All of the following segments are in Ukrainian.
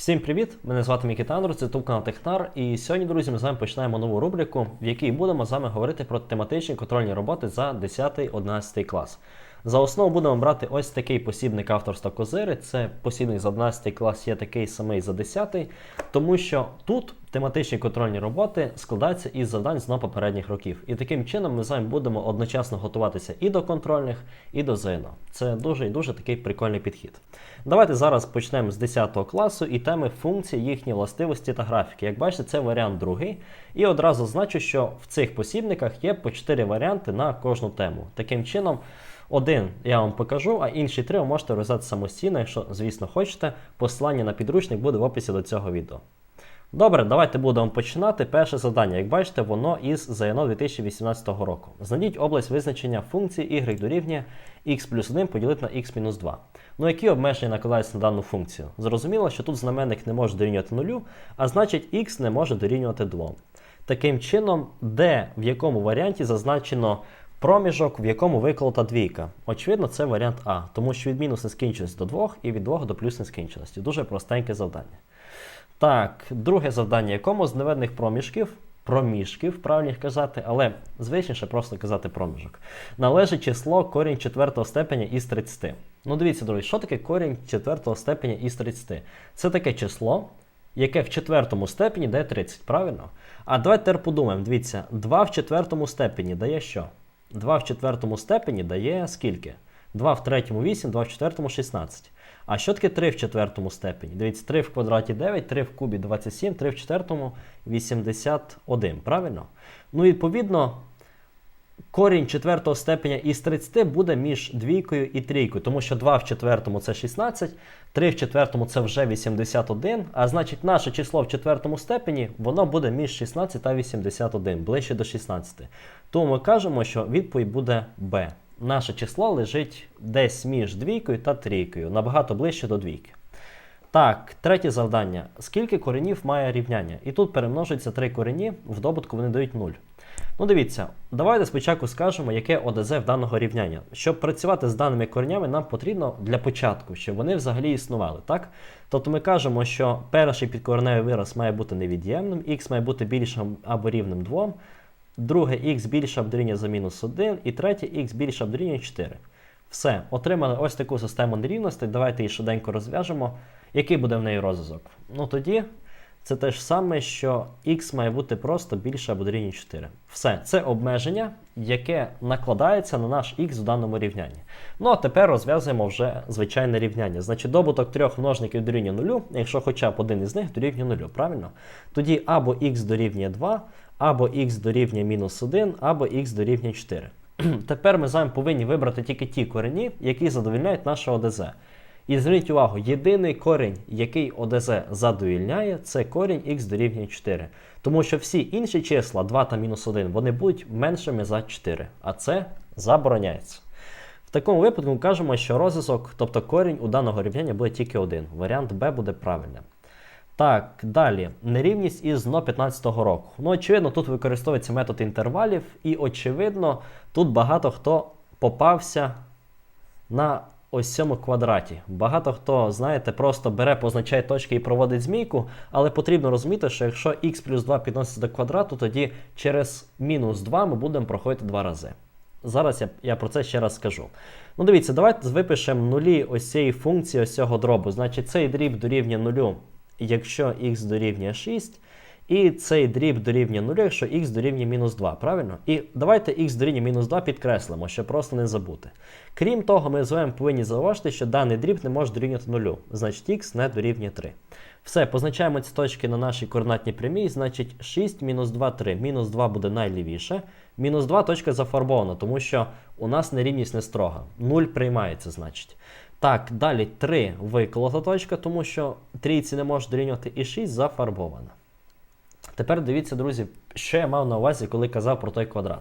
Всім привіт! Мене звати Микита Андрус, це YouTube канал Технар. І сьогодні, друзі, ми з вами починаємо нову рубрику, в якій будемо з вами говорити про тематичні контрольні роботи за 10-11 клас. За основу будемо брати ось такий посібник авторства Козири. Це посібник за 11 клас, є такий самий за 10, тому що тут тематичні контрольні роботи складаються із завдань з попередніх років. І таким чином ми з вами будемо одночасно готуватися і до контрольних, і до ЗНО. Це дуже і дуже такий прикольний підхід. Давайте зараз почнемо з 10 класу і теми функції, їхні властивості та графіки. Як бачите, це варіант другий. І одразу значу, що в цих посібниках є по 4 варіанти на кожну тему. Таким чином, один я вам покажу, а інші три ви можете розв'язати самостійно, якщо, звісно, хочете. Посилання на підручник буде в описі до цього відео. Добре, давайте будемо починати. Перше завдання. Як бачите, воно із ЗНО 2018 року. Знайдіть область визначення функції y дорівнює x плюс 1 поділити на x мінус 2. Ну, які обмеження накладаються на дану функцію? Зрозуміло, що тут знаменник не може дорівнювати нулю, а значить x не може дорівнювати 2. Таким чином, де в якому варіанті зазначено проміжок, в якому виколота двійка. Очевидно, це варіант А, тому що від мінус нескінченості до 2 і від 2 до плюс нескінченості. Дуже простеньке завдання. Так, друге завдання, якому з наведених проміжків, проміжків, правильно казати, але звичніше просто казати проміжок, належить число корінь четвертого степеня із 30. Ну, дивіться, друзі, що таке корінь четвертого степеня із 30? Це таке число, яке в четвертому степені дає 30, правильно? А давайте тепер подумаємо, дивіться, 2 в четвертому степені дає що? 2 в четвертому степені дає скільки? 2 в третьому 8, 2 в четвертому 16. А що таке 3 в четвертому степені? Дивіться, 3 в квадраті 9, 3 в кубі 27, 3 в четвертому 81. Правильно? Ну, відповідно, корінь четвертого степеня із 30 буде між двійкою і трійкою, тому що 2 в четвертому це 16, 3 в четвертому це вже 81, а значить наше число в четвертому степені воно буде між 16 та 81, ближче до 16. Тому ми кажемо, що відповідь буде Б. Наше число лежить десь між двійкою та трійкою, набагато ближче до двійки. Так, третє завдання. Скільки коренів має рівняння? І тут перемножується три корені, в добутку вони дають 0. Ну, дивіться, давайте спочатку скажемо, яке ОДЗ в даного рівняння. Щоб працювати з даними коренями, нам потрібно для початку, щоб вони взагалі існували. так? Тобто ми кажемо, що перший підкореневий вираз має бути невід'ємним, х має бути більшим або рівним 2, друге х більше або за мінус 1, і третє х більше або 4. Все, отримали ось таку систему нерівностей. Давайте її швиденько розв'яжемо. Який буде в неї розв'язок? Ну тоді це те ж саме, що x має бути просто більше або дорівнює 4. Все, це обмеження, яке накладається на наш x в даному рівнянні. Ну а тепер розв'язуємо вже звичайне рівняння. Значить, добуток трьох множників дорівнює 0, якщо хоча б один із них дорівнює 0, правильно? Тоді або x дорівнює 2, або x дорівнює мінус 1, або x дорівнює 4. Тепер ми з вами повинні вибрати тільки ті корені, які задовільняють наше ОДЗ. І зверніть увагу, єдиний корінь, який ОДЗ задовільняє, це корінь х дорівнює 4. Тому що всі інші числа 2 та мінус 1, вони будуть меншими за 4, а це забороняється. В такому випадку ми кажемо, що розв'язок, тобто корінь у даного рівняння буде тільки один. Варіант Б буде правильним. Так, далі. Нерівність із ЗНО 15 року. Ну, очевидно, тут використовується метод інтервалів, і, очевидно, тут багато хто попався на ось цьому квадраті. Багато хто, знаєте, просто бере, позначає точки і проводить змійку, але потрібно розуміти, що якщо х плюс 2 підноситься до квадрату, тоді через мінус 2 ми будемо проходити два рази. Зараз я я про це ще раз скажу. Ну, дивіться, давайте випишемо нулі ось цієї функції ось цього дробу. Значить, цей дріб дорівнює нулю, якщо х дорівнює 6. І цей дріб дорівнює 0, якщо х дорівнює мінус 2, правильно? І давайте х дорівнює мінус 2 підкреслимо, щоб просто не забути. Крім того, ми з вами повинні зауважити, що даний дріб не може дорівнювати 0, значить х не дорівнює 3. Все, позначаємо ці точки на нашій координатній прямій, значить 6 мінус 2, 3. Мінус 2 буде найлівіше. Мінус 2 точка зафарбована, тому що у нас нерівність не строга. 0 приймається, значить. Так, далі 3 виколота точка, тому що трійці не може дорівнювати і 6 зафарбована. Тепер дивіться, друзі, що я мав на увазі, коли казав про той квадрат.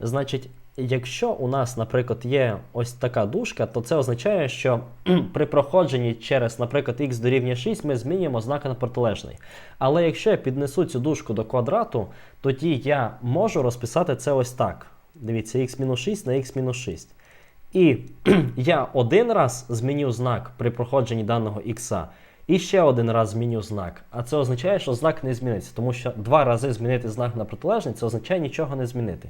Значить, якщо у нас, наприклад, є ось така дужка, то це означає, що при проходженні через, наприклад, х дорівнює 6, ми змінюємо знак на протилежний. Але якщо я піднесу цю дужку до квадрату, тоді я можу розписати це ось так. Дивіться, х-6 на х-6. І я один раз зміню знак при проходженні даного х, І ще один раз зміню знак. А це означає, що знак не зміниться, тому що два рази змінити знак на протилежний, це означає нічого не змінити.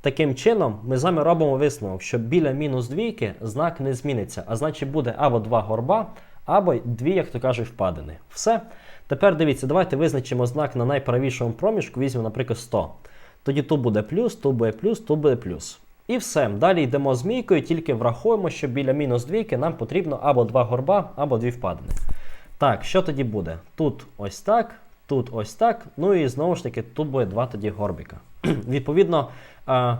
Таким чином, ми з вами робимо висновок, що біля мінус двійки знак не зміниться, а значить буде або два горба, або дві, як то кажуть, впадини. Все. Тепер дивіться, давайте визначимо знак на найправішому проміжку, візьмемо, наприклад, 100. Тоді тут буде плюс, тут буде плюс, тут буде плюс. І все. Далі йдемо змійкою, тільки враховуємо, що біля мінус двійки нам потрібно або два горба, або дві впадини. Так, що тоді буде? Тут ось так, тут ось так. Ну і знову ж таки, тут буде два тоді горбика. Відповідно, а,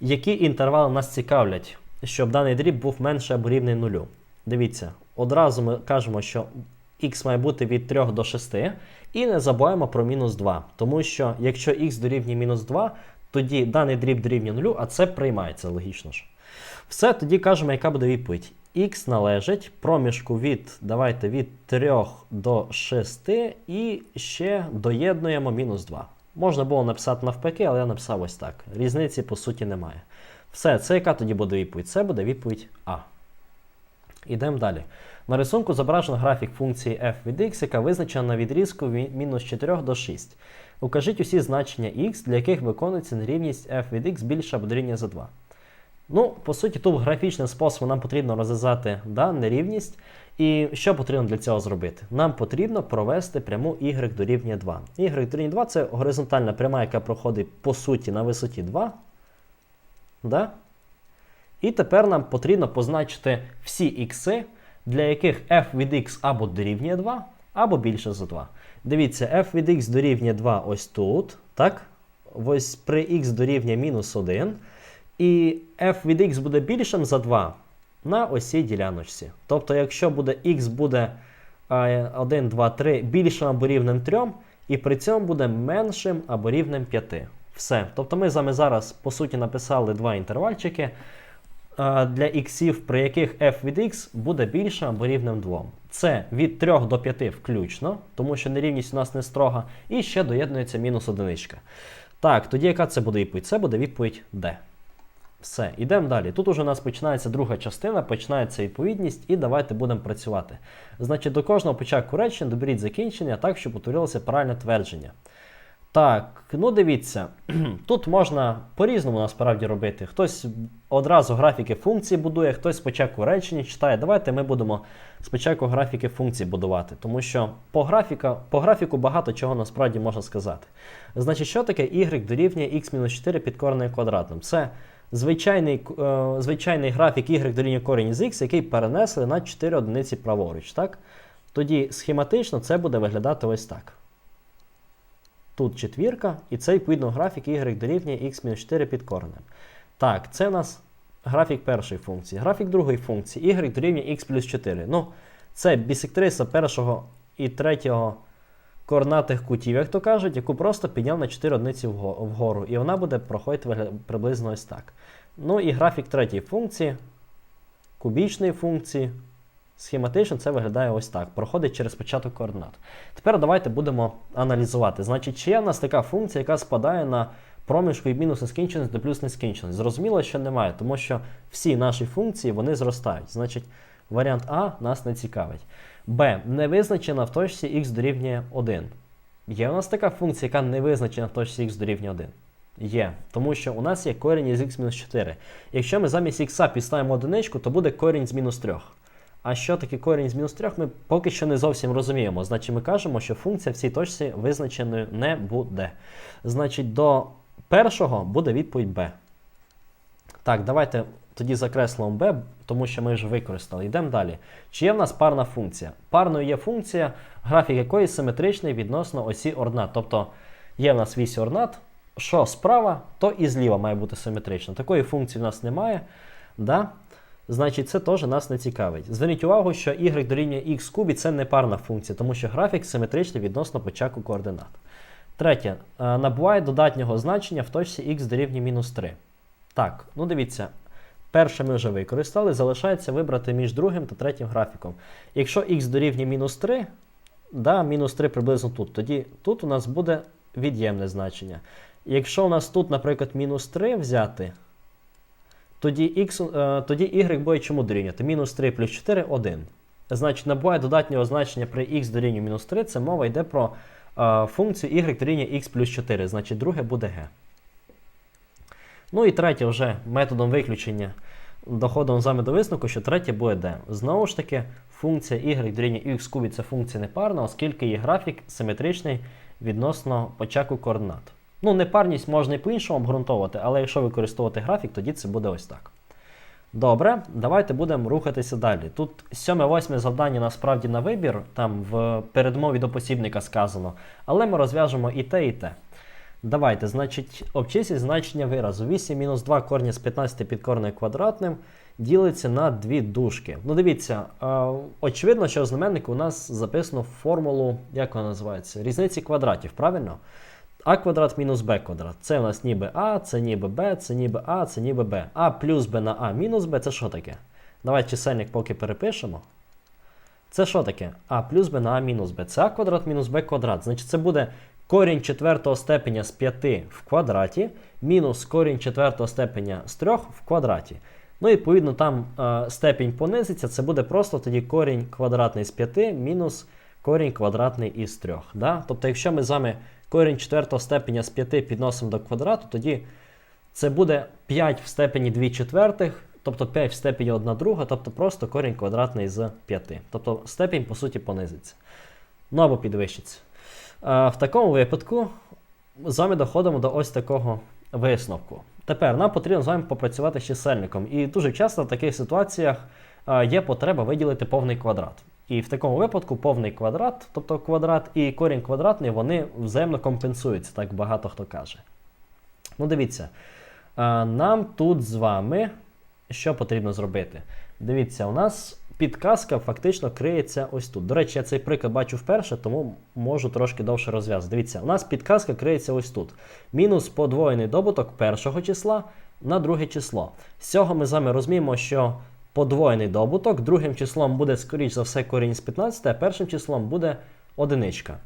які інтервали нас цікавлять, щоб даний дріб був менше або рівний нулю. Дивіться, одразу ми кажемо, що х має бути від 3 до 6, і не забуваємо про мінус 2. Тому що якщо х дорівнює мінус 2, тоді даний дріб дорівнює нулю, а це приймається логічно ж. Все, тоді кажемо, яка буде відповідь. Х належить проміжку від, давайте, від 3 до 6 і ще доєднуємо мінус 2. Можна було написати навпаки, але я написав ось так. Різниці по суті немає. Все, це яка тоді буде відповідь? Це буде відповідь А. Ідемо далі. На рисунку зображено графік функції f від x, яка визначена на відрізку від мінус 4 до 6. Укажіть усі значення x, для яких виконується нерівність f від x більше або дорівнює за 2. Ну, по суті, тут графічним способом нам потрібно розв'язати да, нерівність. І що потрібно для цього зробити? Нам потрібно провести пряму y дорівнює 2. y дорівнює 2 це горизонтальна пряма, яка проходить по суті на висоті 2. Да? І тепер нам потрібно позначити всі ікси, для яких f від x або дорівнює 2, або більше за 2. Дивіться, f від x дорівнює 2 ось тут. так? Ось при x дорівнює мінус 1. І f від x буде більшим за 2 на ось цій діляночці. Тобто, якщо буде x буде 1, 2, 3 більшим або рівним 3, і при цьому буде меншим або рівним 5. Все. Тобто ми з вами зараз, по суті, написали два інтервальчики для іксів, при яких f від x буде більше або рівним 2. Це від 3 до 5 включно, тому що нерівність у нас не строга, і ще доєднується мінус одиничка. Так, тоді яка це буде відповідь? Це буде відповідь D. Все, йдемо далі. Тут уже у нас починається друга частина, починається відповідність, і давайте будемо працювати. Значить, до кожного початку речення доберіть закінчення так, щоб утворилося правильне твердження. Так, ну дивіться, тут можна по-різному насправді робити. Хтось одразу графіки функцій будує, хтось спочатку речення читає. Давайте ми будемо спочатку графіки функцій будувати, тому що по, графіка, по графіку багато чого насправді можна сказати. Значить, що таке y дорівнює x-4 під коренем квадратним? Це звичайний е, звичайний графік y дорівнює корінь з x, який перенесли на 4 одиниці праворуч. так? Тоді схематично це буде виглядати ось так. Тут четвірка, і це відповідно графік y дорівнює x-4 під коренем. Так, це у нас графік першої функції. Графік другої функції y дорівнює x плюс 4. Ну, Це бісектриса першого і третього координатних кутів, як то кажуть, яку просто підняв на 4 одиниці вгору. І вона буде проходити приблизно ось так. Ну і графік третьої функції, кубічної функції. Схематично це виглядає ось так. Проходить через початок координат. Тепер давайте будемо аналізувати. Значить, чи є в нас така функція, яка спадає на проміжку від мінус нескінченість до плюс нескінченість? Зрозуміло, що немає, тому що всі наші функції вони зростають. Значить, варіант А нас не цікавить. Б. Не визначена в точці х дорівнює 1. Є у нас така функція, яка не визначена в точці х дорівнює 1. Є, тому що у нас є корінь із х-4. Якщо ми замість х підставимо одиничку, то буде корінь з мінус 3. А що таке корінь з мінус 3, ми поки що не зовсім розуміємо. Значить, ми кажемо, що функція в цій точці визначеною не буде. Значить, до першого буде відповідь b. Так, давайте тоді закреслимо b, тому що ми вже використали. Йдемо далі. Чи є в нас парна функція? Парною є функція, графік якої симетричний відносно осі ординат. Тобто є в нас вісь ординат, що справа, то і зліва має бути симетрично. Такої функції в нас немає. Да? Значить, це теж нас не цікавить. Зверніть увагу, що y дорівнює x кубі це не парна функція, тому що графік симетричний відносно початку координат. Третє. Е, набуває додатнього значення в точці x дорівнює мінус 3. Так, ну дивіться. Перше ми вже використали, залишається вибрати між другим та третім графіком. Якщо х дорівнює мінус 3, да, мінус 3 приблизно тут, тоді тут у нас буде від'ємне значення. Якщо у нас тут, наприклад, мінус 3 взяти, тоді x, е, тоді y буде чому дорівнювати? Мінус 3 плюс 4 1. значить, набуває додатнього значення при x дорівнює мінус 3, це мова йде про е, функцію y дорівнює x плюс 4, значить друге буде g. Ну і третє вже методом виключення доходимо з вами до висновку, що третє буде d. Знову ж таки, функція y дорівнює x кубі це функція непарна, оскільки її графік симетричний відносно початку координат. Ну, непарність можна і по-іншому обґрунтовувати, але якщо використовувати графік, тоді це буде ось так. Добре, давайте будемо рухатися далі. Тут сьоме-восьме завдання насправді на вибір, там в передмові до посібника сказано, але ми розв'яжемо і те, і те. Давайте, значить, обчисліть значення виразу. 8 мінус 2 корня з 15 під корнею квадратним ділиться на дві дужки. Ну, дивіться, очевидно, що в знаменнику у нас записано формулу, як вона називається? Різниці квадратів, правильно? А квадрат мінус Б квадрат. Це у нас ніби А, це ніби Б, це ніби А, це ніби Б. А плюс Б на А мінус Б це що таке? Давайте чисельник поки перепишемо. Це що таке? А плюс Б на А мінус Б. Це А квадрат мінус Б квадрат. Значить, це буде корінь четвертого степеня з 5 в квадраті, мінус корінь четвертого степеня з 3 в квадраті. Ну, відповідно, там е, степінь понизиться, це буде просто тоді корінь квадратний з 5 мінус корінь квадратний із 3. Да? Тобто, якщо ми з вами корінь четвертого степеня з 5 підносимо до квадрату, тоді це буде 5 в степені 2 четвертих, тобто 5 в степені 1 друга, тобто просто корінь квадратний з 5. Тобто степінь, по суті, понизиться. Ну або підвищиться. Е, В такому випадку з вами доходимо до ось такого висновку. Тепер нам потрібно з вами попрацювати з чисельником. І дуже часто в таких ситуаціях е, є потреба виділити повний квадрат. І в такому випадку повний квадрат, тобто квадрат і корінь квадратний, вони взаємно компенсуються, так багато хто каже. Ну, дивіться, е, нам тут з вами що потрібно зробити? Дивіться, у нас підказка фактично криється ось тут. До речі, я цей приклад бачу вперше, тому можу трошки довше розв'язати. Дивіться, у нас підказка криється ось тут. Мінус подвоєний добуток першого числа на друге число. З цього ми з вами розуміємо, що подвоєний добуток другим числом буде, скоріш за все, корінь з 15, а першим числом буде одиничка.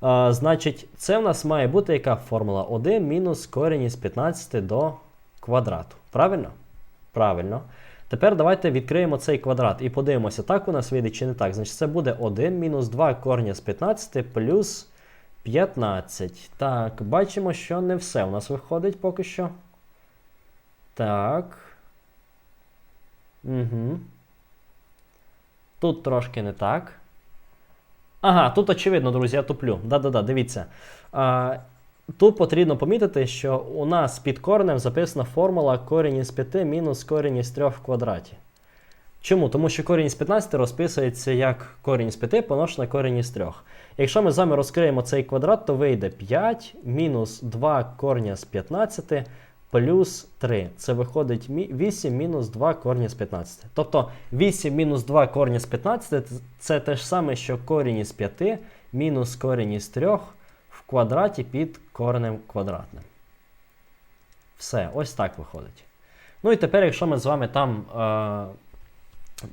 А, значить, це в нас має бути яка формула? 1 мінус корінь із 15 до квадрату. Правильно? Правильно. Тепер давайте відкриємо цей квадрат і подивимося, так у нас вийде чи не так. Значить, це буде 1 мінус 2 корня з 15 плюс 15. Так, бачимо, що не все у нас виходить поки що. Так. Угу. Тут трошки не так. Ага, тут очевидно, друзі, я туплю. Да-да-да, дивіться. А, Тут потрібно помітити, що у нас під коренем записана формула корінь із 5 мінус корінь із 3 в квадраті. Чому? Тому що корінь із 15 розписується як корінь із 5 помножено на корінь із 3. Якщо ми з вами розкриємо цей квадрат, то вийде 5 мінус 2 корня з 15 плюс 3. Це виходить 8 мінус 2 корня з 15. Тобто 8 мінус 2 корня з 15 це те ж саме, що корінь із 5 мінус корінь із 3 в квадраті під коренем квадратним. Все, ось так виходить. Ну і тепер, якщо ми з вами там е,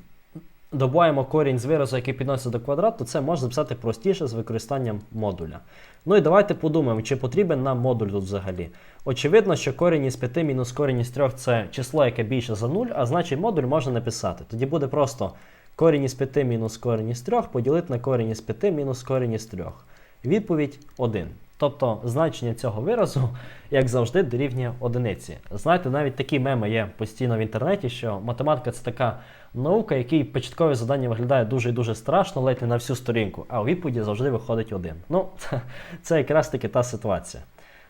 добуваємо корінь з виразу, який підноситься до квадрату, то це можна записати простіше з використанням модуля. Ну і давайте подумаємо, чи потрібен нам модуль тут взагалі. Очевидно, що корінь із 5 мінус корінь із 3 це число, яке більше за 0, а значить модуль можна написати. Тоді буде просто корінь із 5 мінус корінь із 3 поділити на корінь із 5 мінус корінь із 3. Відповідь 1. Тобто значення цього виразу, як завжди, дорівнює одиниці. Знаєте, навіть такі меми є постійно в інтернеті, що математика це така наука, якій початкове завдання виглядає дуже і дуже страшно, ледь не на всю сторінку, а у відповіді завжди виходить один. Ну, це якраз таки та ситуація.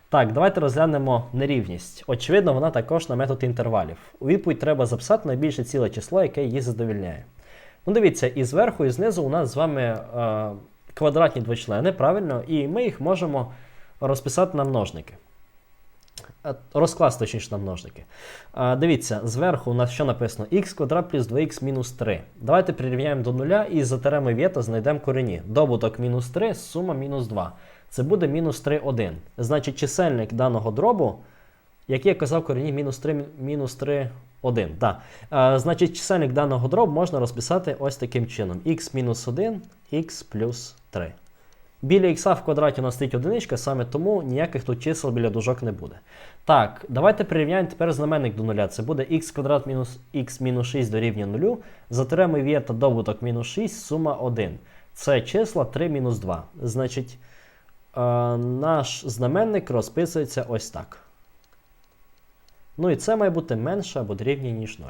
Так, давайте розглянемо нерівність. Очевидно, вона також на метод інтервалів. У відповідь треба записати найбільше ціле число, яке її задовільняє. Ну, дивіться, і зверху, і знизу у нас з вами. Е квадратні двочлени, правильно, і ми їх можемо розписати на множники. Розкласти точніше на множники. А, Дивіться, зверху у нас що написано? х квадрат плюс 2х мінус 3. Давайте прирівняємо до нуля і за теремою вєта знайдемо корені. Добуток мінус 3, сума мінус 2. Це буде мінус 3, 1. Значить, чисельник даного дробу, як я казав, корені мінус 3, мінус 3, 1. Да. А, Значить, чисельник даного дробу можна розписати ось таким чином: х мінус 1, х плюс 3. Біля х в квадраті у нас стоїть одиничка, саме тому ніяких тут чисел біля дужок не буде. Так, давайте прирівняємо тепер знаменник до нуля. Це буде х квадрат мінус х мінус 6 дорівнює 0. Затеремо є та добуток мінус 6, сума 1. Це числа 3 мінус 2. Значить, е, наш знаменник розписується ось так. Ну і це має бути менше або дорівнює, ніж 0.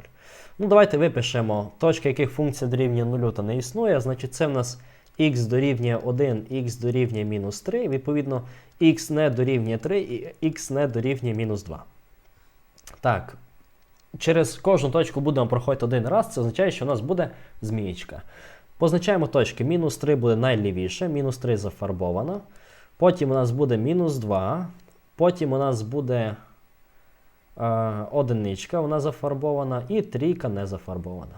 Ну, давайте випишемо точки, яких функція дорівнює 0 та не існує. Значить, це в нас х дорівнює 1, х дорівнює мінус 3. Відповідно, х не дорівнює 3 і х не дорівнює мінус 2. Так. Через кожну точку будемо проходити один раз. Це означає, що у нас буде змієчка. Позначаємо точки. Мінус 3 буде найлівіше, мінус 3 зафарбовано. Потім у нас буде мінус 2. Потім у нас буде одиничка, вона зафарбована, і трійка не зафарбована.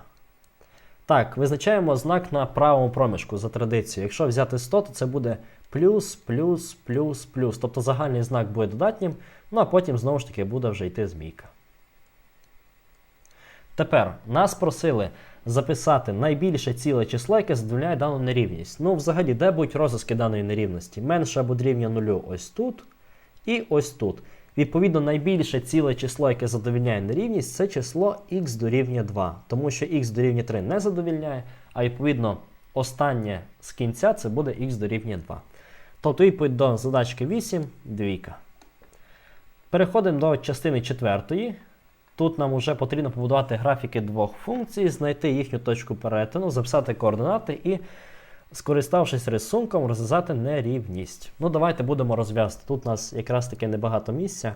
Так, визначаємо знак на правому проміжку за традицією. Якщо взяти 100, то це буде плюс, плюс, плюс, плюс. Тобто загальний знак буде додатнім, ну а потім знову ж таки буде вже йти змійка. Тепер нас просили записати найбільше ціле число, яке задовольняє дану нерівність. Ну, взагалі, де будуть розв'язки даної нерівності? Менше або дорівнює нулю ось тут і ось тут. Відповідно, найбільше ціле число, яке задовільняє нерівність, це число х дорівнює 2. Тому що х дорівнює 3 не задовільняє, а відповідно останнє з кінця це буде х дорівнює 2. Тобто відповідь до задачки 8 двійка. Переходимо до частини четвертої. Тут нам вже потрібно побудувати графіки двох функцій, знайти їхню точку перетину, записати координати і, скориставшись рисунком, розв'язати нерівність. Ну, давайте будемо розв'язати. Тут у нас якраз таки небагато місця.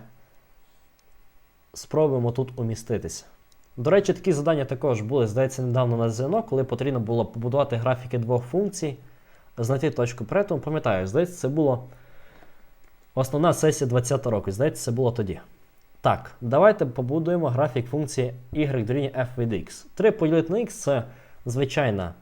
Спробуємо тут уміститися. До речі, такі завдання також були, здається, недавно на ЗНО, коли потрібно було побудувати графіки двох функцій, знайти точку перетину. Пам'ятаю, здається, це було основна сесія 20 року. Здається, це було тоді. Так, давайте побудуємо графік функції y дорівнює f від x. 3 поділити на x це звичайна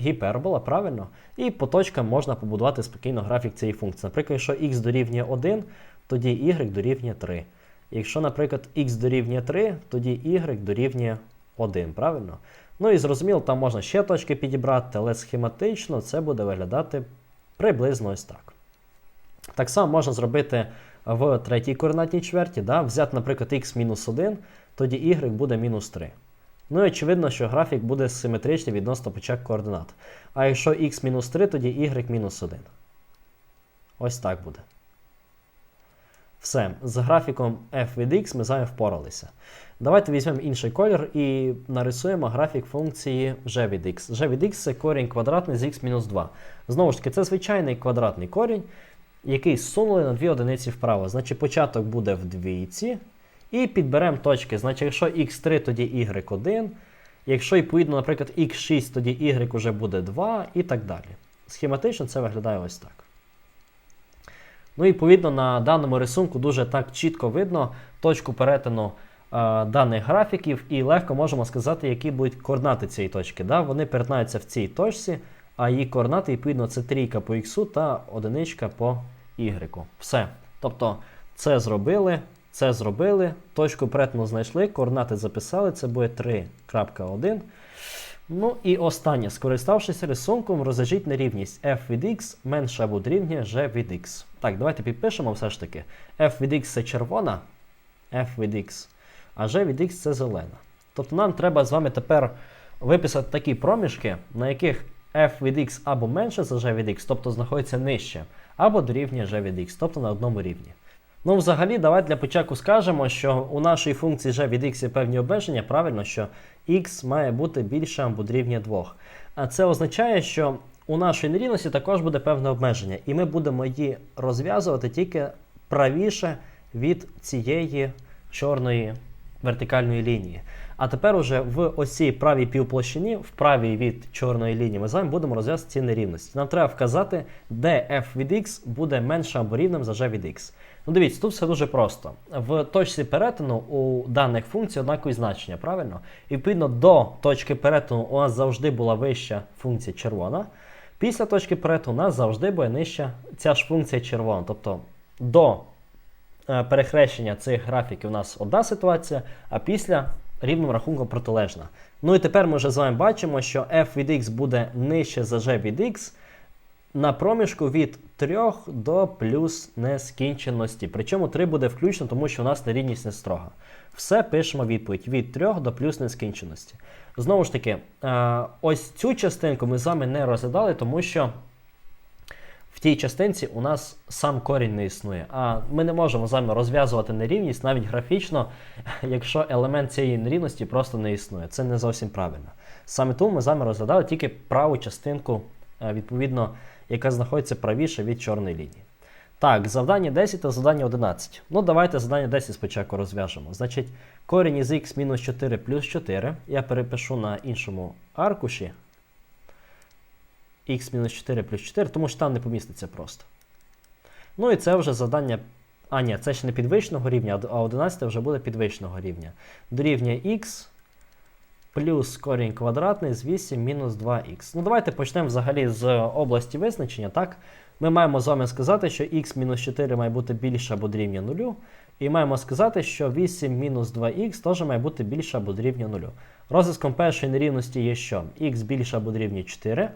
гіпербола, правильно? І по точкам можна побудувати спокійно графік цієї функції. Наприклад, якщо x дорівнює 1, тоді y дорівнює 3. Якщо, наприклад, x дорівнює 3, тоді y дорівнює 1, правильно? Ну і зрозуміло, там можна ще точки підібрати, але схематично це буде виглядати приблизно ось так. Так само можна зробити в третій координатній чверті, да, взяти, наприклад, x-1, тоді y буде мінус 3. Ну і очевидно, що графік буде симетричний відносно початку координат. А якщо x-3, тоді y-1. Ось так буде. Все, з графіком f від x ми з вами впоралися. Давайте візьмемо інший колір і нарисуємо графік функції g від x. g від x це корінь квадратний з x-2. Знову ж таки, це звичайний квадратний корінь, який зсунули на дві одиниці вправо. Значить, початок буде в двійці. І підберемо точки. Значить, якщо x3, тоді y1. Якщо, відповідно, наприклад, x6, тоді y вже буде 2 і так далі. Схематично це виглядає ось так. Ну і відповідно на даному рисунку дуже так чітко видно точку перетину е, даних графіків, і легко можемо сказати, які будуть координати цієї точки. Да? Вони перетинаються в цій точці, а її координати, відповідно, це трійка по х та одиничка по y. Все. Тобто це зробили, це зробили, точку перетину знайшли, координати записали, це буде 3.1. Ну і останнє, скориставшись рисунком, розв'яжіть нерівність f від x менше або дорівнює g від x. Так, давайте підпишемо все ж таки. f від x це червона, f від x, а g від x це зелена. Тобто нам треба з вами тепер виписати такі проміжки, на яких f від x або менше за g від x, тобто знаходиться нижче, або дорівнює g від x, тобто на одному рівні. Ну, взагалі, давайте для початку скажемо, що у нашій функції g від x є певні обмеження, правильно, що x має бути більше або дорівнює 2. А це означає, що у нашій нерівності також буде певне обмеження, і ми будемо її розв'язувати тільки правіше від цієї чорної вертикальної лінії. А тепер уже в оцій правій півплощині, в правій від чорної лінії, ми з вами будемо розв'язати ці нерівності. Нам треба вказати, де f від x буде менше або рівним за g від x. Ну, дивіться, тут все дуже просто. В точці перетину у даних функцій однакові значення, правильно? І відповідно до точки перетину у нас завжди була вища функція червона. Після точки перетину у нас завжди буде нижча ця ж функція червона. Тобто до е, перехрещення цих графіків у нас одна ситуація, а після рівним рахунком протилежна. Ну і тепер ми вже з вами бачимо, що f від x буде нижче за g від x. на проміжку від 3 до плюс нескінченності. Причому 3 буде включно, тому що у нас нерівність не строга. Все пишемо відповідь від 3 до плюс нескінченості. Знову ж таки, е, ось цю частинку ми з вами не розглядали, тому що в тій частинці у нас сам корінь не існує. А ми не можемо з вами розв'язувати нерівність навіть графічно, якщо елемент цієї нерівності просто не існує. Це не зовсім правильно. Саме тому ми з вами розглядали тільки праву частинку, е, відповідно, яка знаходиться правіше від чорної лінії. Так, завдання 10 та завдання 11. Ну, давайте завдання 10 спочатку розв'яжемо. Значить, корінь із х мінус 4 плюс 4. Я перепишу на іншому аркуші х мінус 4 плюс 4, тому що там не поміститься просто. Ну і це вже завдання. А, ні, це ще не підвищеного рівня, а 11 вже буде підвищеного рівня. Дорівнює х плюс корінь квадратний з 8 мінус 2х. Ну, давайте почнемо взагалі з області визначення. так? Ми маємо з вами сказати, що х мінус 4 має бути більше або дорівнює 0. І маємо сказати, що 8 мінус 2х теж має бути більше або дорівнює 0. Розв'язком першої нерівності є що? х більше або дорівнює 4.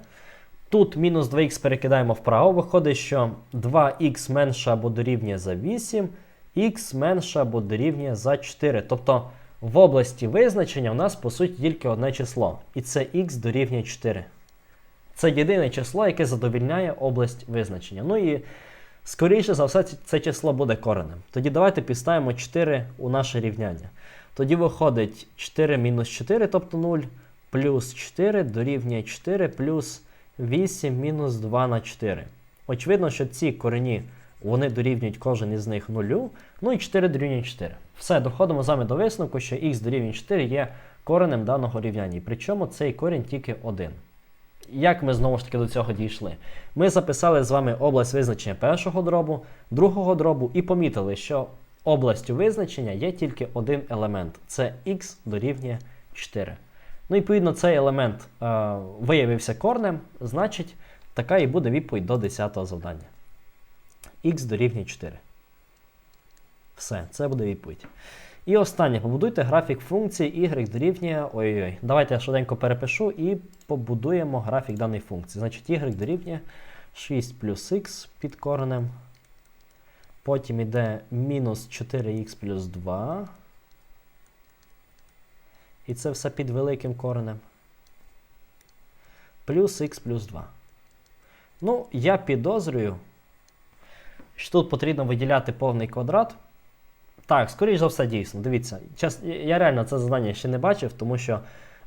Тут мінус 2х перекидаємо вправо. Виходить, що 2х менше або дорівнює за 8, х менше або дорівнює за 4. Тобто в області визначення у нас, по суті, тільки одне число. І це х дорівнює 4. Це єдине число, яке задовільняє область визначення. Ну і скоріше за все, це число буде коренем. Тоді давайте підставимо 4 у наше рівняння. Тоді виходить 4 мінус 4, тобто 0, плюс 4 дорівнює 4 плюс 8 мінус 2 на 4. Очевидно, що ці корені вони дорівнюють кожен із них 0, ну і 4 дорівнює 4. Все, доходимо з вами до висновку, що х дорівнює 4 є коренем даного рівняння. Причому цей корінь тільки один. Як ми знову ж таки до цього дійшли? Ми записали з вами область визначення першого дробу, другого дробу і помітили, що областю визначення є тільки один елемент це х дорівнює 4. Ну, відповідно, цей елемент е, виявився корнем, значить, така і буде відповідь до 10-го завдання. Х дорівнює 4. Все, це буде відповідь. І останнє, побудуйте графік функції y дорівнює. Ой-ой-ой. Давайте я швиденько перепишу і побудуємо графік даної функції. Значить, y дорівнює 6 плюс х під коренем. Потім йде мінус 4х плюс 2. І це все під великим коренем. Плюс х плюс 2. Ну, я підозрюю, що тут потрібно виділяти повний квадрат. Так, скоріш за все, дійсно. Дивіться, час, я реально це завдання ще не бачив, тому що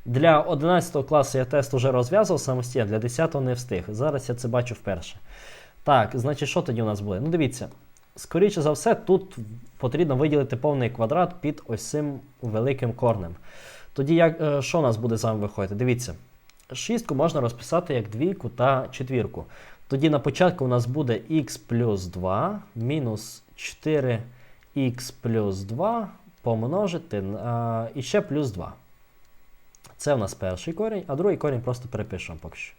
для 11 класу я тест вже розв'язував самостійно, для 10 не встиг. Зараз я це бачу вперше. Так, значить, що тоді у нас буде? Ну, дивіться, скоріше за все, тут потрібно виділити повний квадрат під ось цим великим корнем. Тоді, як, е, що у нас буде з вами виходити? Дивіться, шістку можна розписати як двійку та четвірку. Тоді на початку у нас буде х плюс 2 мінус 4 х плюс 2 помножити а, і ще плюс 2. Це у нас перший корінь, а другий корінь просто перепишемо поки що.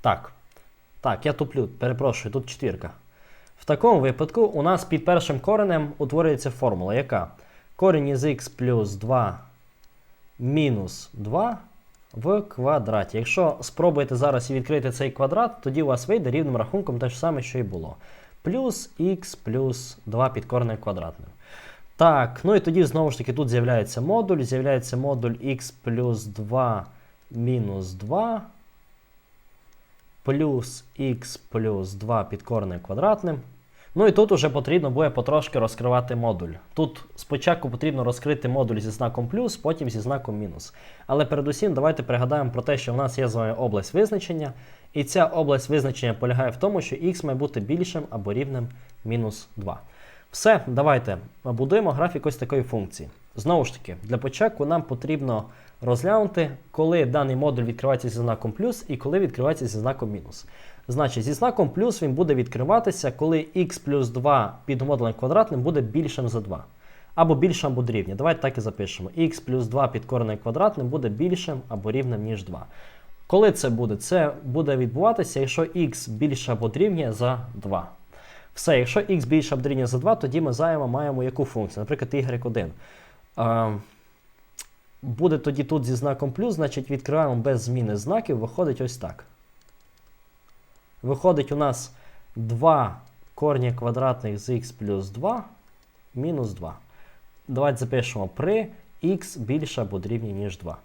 Так. Так, я туплю, перепрошую, тут четвірка. В такому випадку у нас під першим коренем утворюється формула, яка? Корінь із х плюс 2 мінус 2 в квадраті. Якщо спробуєте зараз відкрити цей квадрат, тоді у вас вийде рівним рахунком те ж саме, що і було. Плюс х плюс 2 під коренем квадратним. Так, ну і тоді знову ж таки тут з'являється модуль. З'являється модуль х плюс 2 мінус 2. Плюс х плюс 2 під коренем квадратним. Ну і тут уже потрібно буде потрошки розкривати модуль. Тут спочатку потрібно розкрити модуль зі знаком плюс, потім зі знаком мінус. Але передусім давайте пригадаємо про те, що в нас є з вами область визначення. І ця область визначення полягає в тому, що х має бути більшим або рівним мінус 2. Все, давайте будуємо графік ось такої функції. Знову ж таки, для початку нам потрібно розглянути, коли даний модуль відкривається зі знаком плюс і коли відкривається зі знаком мінус. Значить, зі знаком плюс він буде відкриватися, коли х плюс 2 під модулем квадратним буде більшим за 2. Або більшим або рівним. Давайте так і запишемо. х плюс 2 під коренем квадратним буде більшим або рівним, ніж 2. Коли це буде? Це буде відбуватися, якщо х більше або дорівнює за 2. Все, якщо х більше або дорівнює за 2, тоді ми займо маємо яку функцію? Наприклад, y1. Буде тоді тут зі знаком плюс, значить відкриваємо без зміни знаків, виходить ось так. Виходить у нас 2 корня квадратних з х плюс 2 мінус 2. Давайте запишемо при х більше або дорівнює, ніж 2.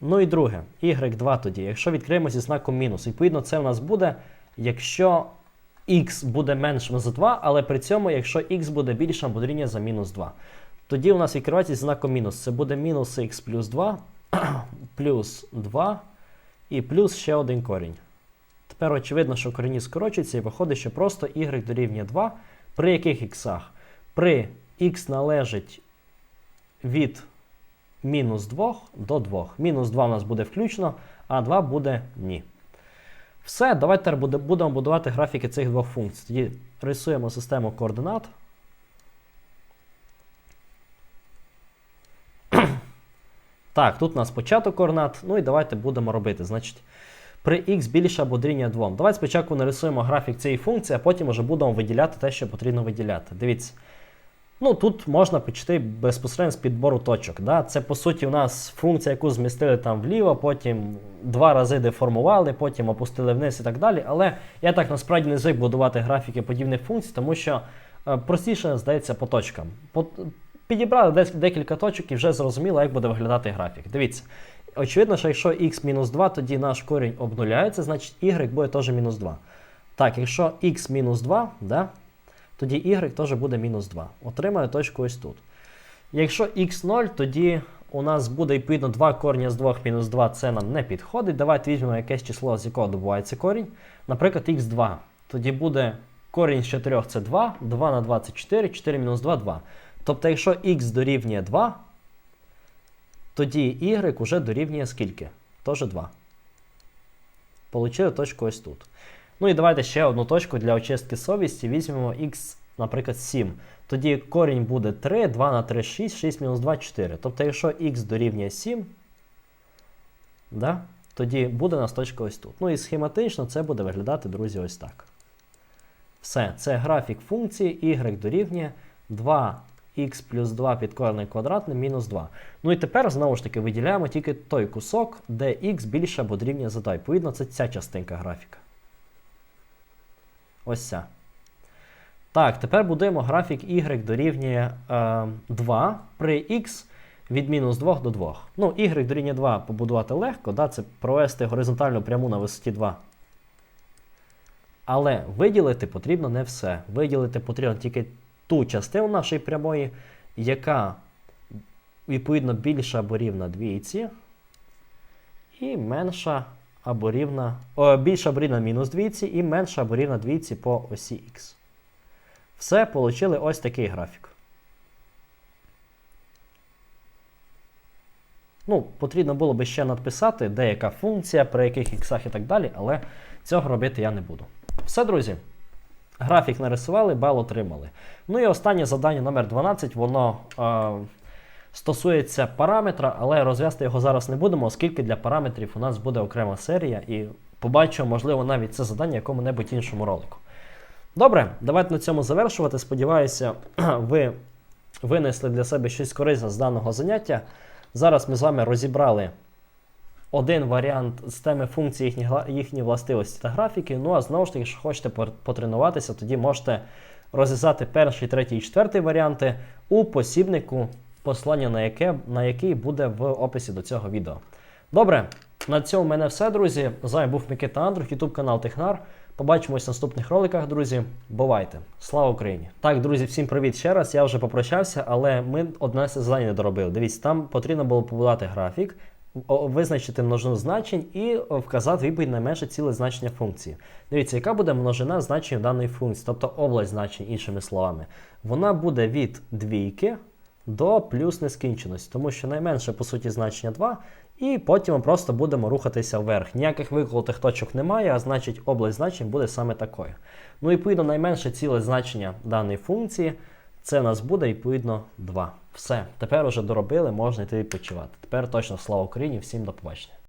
Ну і друге, y2 тоді, якщо відкриємо зі знаком мінус. Відповідно, це у нас буде, якщо х буде меншим за 2, але при цьому, якщо х буде більшим або дорівнює за мінус 2. Тоді у нас відкривається знаком мінус. Це буде мінус х плюс 2, плюс 2 і плюс ще один корінь. Тепер очевидно, що корені скорочуються і виходить, що просто y дорівнює 2. При яких іксах? При х належить від мінус 2 до 2. Мінус 2 у нас буде включно, а 2 буде ні. Все, давайте будемо будувати графіки цих двох функцій. Тоді рисуємо систему координат. Так, тут у нас початок координат. Ну і давайте будемо робити. Значить, при x більше або дорівнює 2. Давайте спочатку нарисуємо графік цієї функції, а потім вже будемо виділяти те, що потрібно виділяти. Дивіться. Ну, тут можна почати безпосередньо з підбору точок. Да? Це, по суті, у нас функція, яку змістили там вліво, потім два рази деформували, потім опустили вниз і так далі. Але я так насправді не звик будувати графіки подібних функцій, тому що е, простіше здається по точкам. По, підібрали десь декілька точок і вже зрозуміло, як буде виглядати графік. Дивіться. Очевидно, що якщо x мінус 2, тоді наш корінь обнуляється, значить y буде теж мінус 2. Так, якщо x мінус 2, да, тоді y теж буде мінус 2. Отримаю точку ось тут. Якщо x 0, тоді у нас буде відповідно 2 корення з 2 мінус 2, це нам не підходить. Давайте візьмемо якесь число, з якого добувається корінь. Наприклад, x2. Тоді буде корінь з 4 це 2, 2 на 2 це 4, 4 мінус 2 2. Тобто, якщо x дорівнює 2, тоді y уже дорівнює скільки? Теж 2. Получили точку ось тут. Ну і давайте ще одну точку для очистки совісті. Візьмемо x, наприклад, 7. Тоді корінь буде 3, 2 на 3 6, 6 мінус 2 4. Тобто, якщо x дорівнює 7, да, тоді буде у нас точка ось тут. Ну і схематично це буде виглядати, друзі, ось так. Все, це графік функції y дорівнює 2 х плюс 2 підкорене квадратне мінус 2. Ну і тепер знову ж таки виділяємо тільки той кусок, де х більше або дорівнює за 2. Відповідно, це ця частинка графіка. Ось ця. Так, тепер будуємо графік y дорівнює е, 2 при x від мінус 2 до 2. Ну, y дорівнює 2 побудувати легко, да, це провести горизонтальну пряму на висоті 2. Але виділити потрібно не все. Виділити потрібно тільки ту частину нашої прямої, яка відповідно більша або рівна двійці, і менша або рівна, о, більша або рівна мінус двійці, і менша або рівна двійці по осі х. Все, отримали ось такий графік. Ну, потрібно було би ще надписати, де яка функція, при яких іксах і так далі, але цього робити я не буду. Все, друзі. Графік нарисували, бал отримали. Ну і останнє завдання номер 12 воно е, стосується параметра, але розв'язати його зараз не будемо, оскільки для параметрів у нас буде окрема серія, і побачимо, можливо, навіть це завдання якому-небудь іншому ролику. Добре, давайте на цьому завершувати. Сподіваюся, ви винесли для себе щось корисне з даного заняття. Зараз ми з вами розібрали один варіант з теми функцій їхні, їхні властивості та графіки. Ну а знову ж таки, якщо хочете потренуватися, тоді можете розв'язати перший, третій і четвертий варіанти у посібнику, послання на, яке, на який буде в описі до цього відео. Добре, на цьому в мене все, друзі. З вами був Микита Андрух, YouTube канал Технар. Побачимось в наступних роликах, друзі. Бувайте! Слава Україні! Так, друзі, всім привіт ще раз. Я вже попрощався, але ми одне завдання не доробили. Дивіться, там потрібно було побудувати графік, визначити множину значень і вказати відповідь на менше ціле значення функції. Дивіться, яка буде множина значень даної функції, тобто область значень, іншими словами. Вона буде від двійки до плюс нескінченості, тому що найменше, по суті, значення 2, і потім ми просто будемо рухатися вверх. Ніяких виколотих точок немає, а значить область значень буде саме такою. Ну, і відповідно, найменше ціле значення даної функції це у нас буде відповідно 2. Все, тепер уже доробили, можна йти відпочивати. Тепер точно слава Україні, всім до побачення.